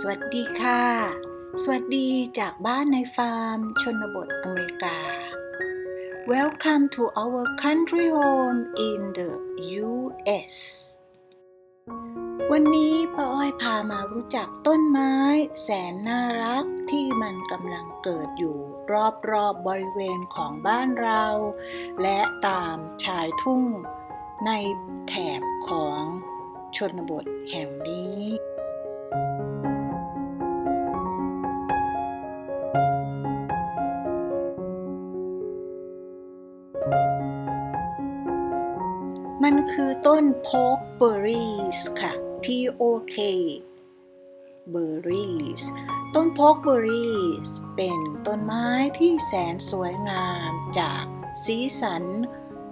สวัสดีค่ะ สวัสดีจากบ้านในฟาร์ม ชนบทอเมริกา Welcome to our country home in the US วันนี้ป้าอ้อยพามารู้จักต้นไม้ แสนน่ารักที่มันกำลังเกิดอยู่รอบๆบบริเวณของบ้านเรา และตามชายทุ่งในแถบของชนบทแห่งนี้ มันคือต้นโพกเบอร์รี่ค่ะ P O K berries ต้นโพกเบอร์รี่เป็นต้นไม้ที่แสนสวยงามจากสีสัน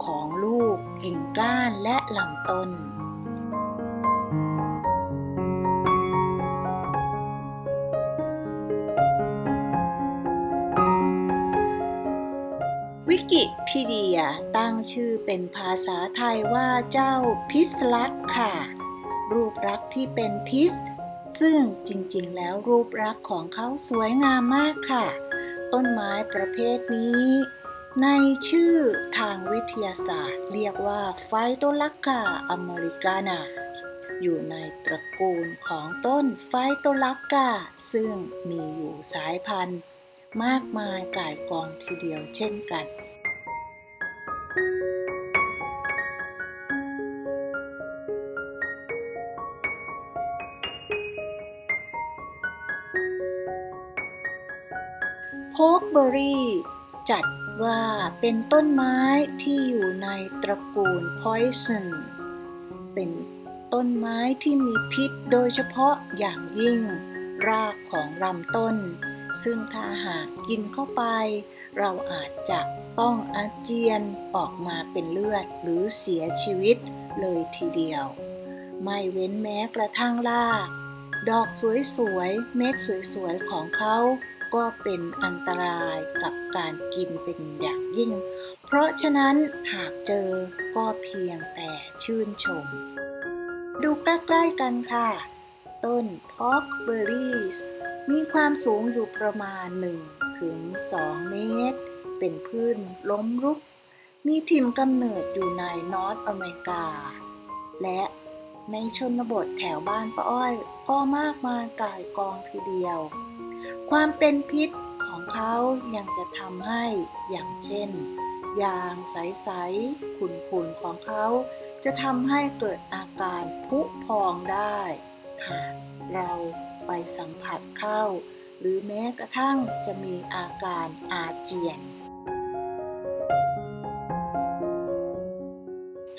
ของลูกกิ่งก้านและลำต้น กิพีเดียตั้งชื่อเป็นภาษาไทยว่าเจ้าพิสลักค่ะ รูปลักษ์ที่เป็นพิษ ซึ่งจริงๆ แล้วรูปลักษ์ของเขาสวยงามมากค่ะ ต้นไม้ประเภทนี้ ในชื่อทางวิทยาศาสตร์ เรียกว่าไฟโตลักกาอเมริกานาอยู่ในตระกูลของต้นไฟโตลักกาซึ่งมีอยู่สายพันธุ์มากมายก่ายกองทีเดียวเช่นกัน โพกเบอรี่ จัดว่าเป็นต้นไม้ที่อยู่ในตระกูล poison เป็นต้นไม้ที่มีพิษโดยเฉพาะอย่างยิ่ง รากของลำต้น ซึ่งถ้าหากกินเข้าไป เราอาจจะต้องอาเจียนออกมาเป็นเลือดหรือเสียชีวิตเลยทีเดียว ไม่เว้นแม้กระทั่งราก ดอกสวยๆ เม็ดสวยๆ ของเขา ก็เป็นอันตรายกับการกินเป็นอย่างยิ่ง เพราะฉะนั้นหากเจอก็เพียงแต่ชื่นชม ดูใกล้ๆกันค่ะ ต้น Pork Berries มีความสูงอยู่ประมาณ 1 ถึง 2 เมตร เป็นพื้นล้มรุก มีถิ่นกำเนิดอยู่ในนอร์ทอเมริกา และในชนบทแถวบ้านป้าอ้อยก็มากมายกายกองทีเดียว ความเป็นพิษของเขายังจะทำให้อย่างเช่น ยางใสๆขุ่นๆของเขาจะทำให้เกิดอาการพุพองได้ หากเราไปสัมผัสเข้า หรือแม้กระทั่งจะมีอาการอาเจียน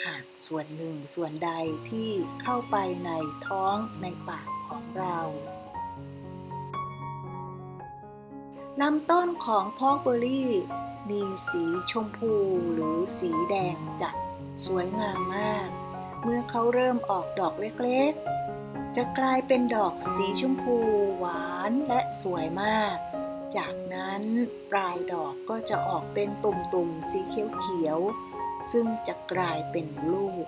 หากส่วนหนึ่งส่วนใดที่เข้าไปในท้องในปากของเรา ลำต้นของพอกเบอรี่มีสีชมพูหรือสีแดงจัดสวยงามมาก เมื่อเขาเริ่มออกดอกเล็กๆ จะกลายเป็นดอกสีชมพูหวานและสวยมาก จากนั้นปลายดอกก็จะออกเป็นตุ่มๆ สีเขียวๆ ซึ่งจะกลายเป็นลูก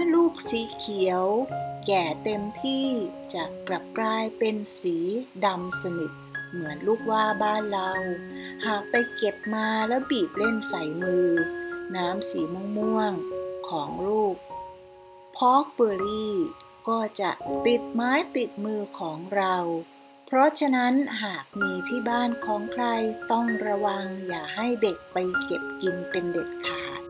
มื่อลูกสีเขียว แก่เต็มที่จะกลับกลายเป็นสีดำสนิท เหมือนลูกว่าบ้านเรา หากไปเก็บมาแล้วบีบเล่นใส่มือ น้ำสีม่วงๆของลูกพอกเบอรี่ก็จะติดไม้ติดมือของเรา เพราะฉะนั้นหากมีที่บ้านของใครต้องระวังอย่าให้เด็กไปเก็บกินเป็นเด็ดขาด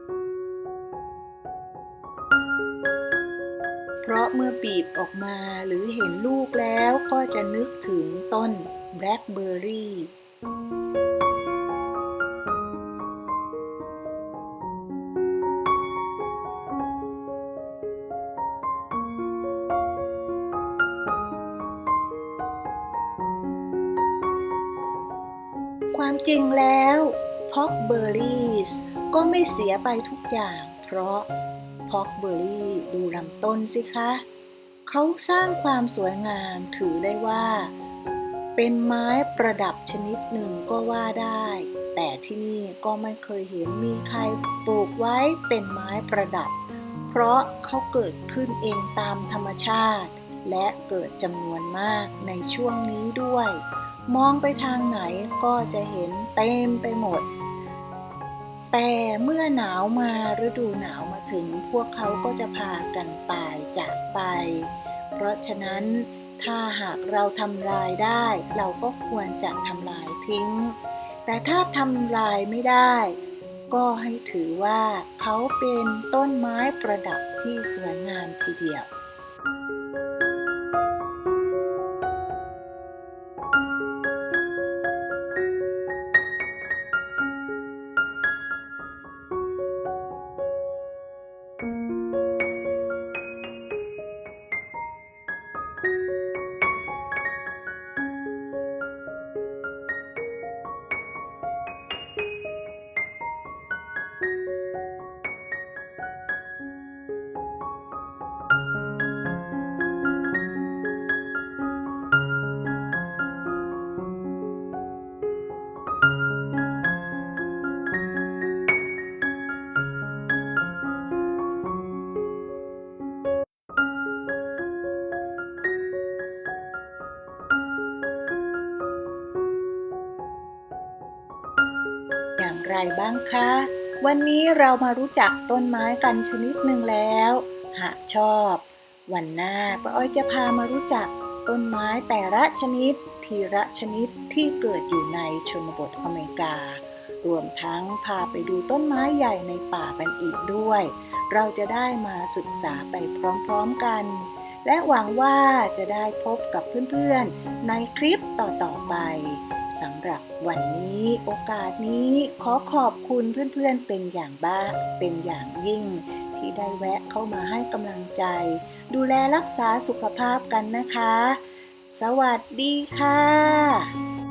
เพราะเมื่อบีบออกมาหรือเห็นลูกแล้วก็จะนึกถึงต้นแบล็คเบอร์รี่ความจริงแล้วพ็อกเบอร์รี่ก็ไม่เสียไปทุกอย่าง เพราะ พ็อกเบอร์รี่ดูลำต้นสิคะ เขาสร้างความสวยงามถือได้ว่า เป็นไม้ประดับชนิดหนึ่งก็ว่าได้ แต่ที่นี่ก็ไม่เคยเห็นมีใครปลูกไว้เป็นไม้ประดับ เพราะเขาเกิดขึ้นเองตามธรรมชาติ และเกิดจำนวนมากในช่วงนี้ด้วย มองไปทางไหนก็จะเห็นเต็มไปหมด แต่เมื่อหนาวมาฤดูหนาวมาถึงพวกเขาก็จะพากันตายจากไป เพราะฉะนั้นถ้าหากเราทำลายได้ เราก็ควรจะทำลายทิ้ง แต่ถ้าทำลายไม่ได้ ก็ให้ถือว่าเขาเป็นต้นไม้ประดับที่สวยงามทีเดียว ไรบ้างคะ วันนี้เรามารู้จักต้นไม้กันชนิดหนึ่งแล้ว หากชอบ วันหน้าป้าอ้อยจะพามารู้จักต้นไม้แต่ละชนิด ทีละชนิดที่เกิดอยู่ในชนบทอเมริกา รวมทั้งพาไปดูต้นไม้ใหญ่ในป่ากันอีกด้วย เราจะได้มาศึกษาไปพร้อมๆกัน และหวังว่าจะได้พบกับเพื่อนๆ ในคลิปต่อๆไป สำหรับวันนี้โอกาสนี้ขอขอบคุณเพื่อนๆเป็นอย่างบ้าเป็นอย่างยิ่ง ที่ได้แวะเข้ามาให้กำลังใจ ดูแลรักษาสุขภาพกันนะคะ สวัสดีค่ะ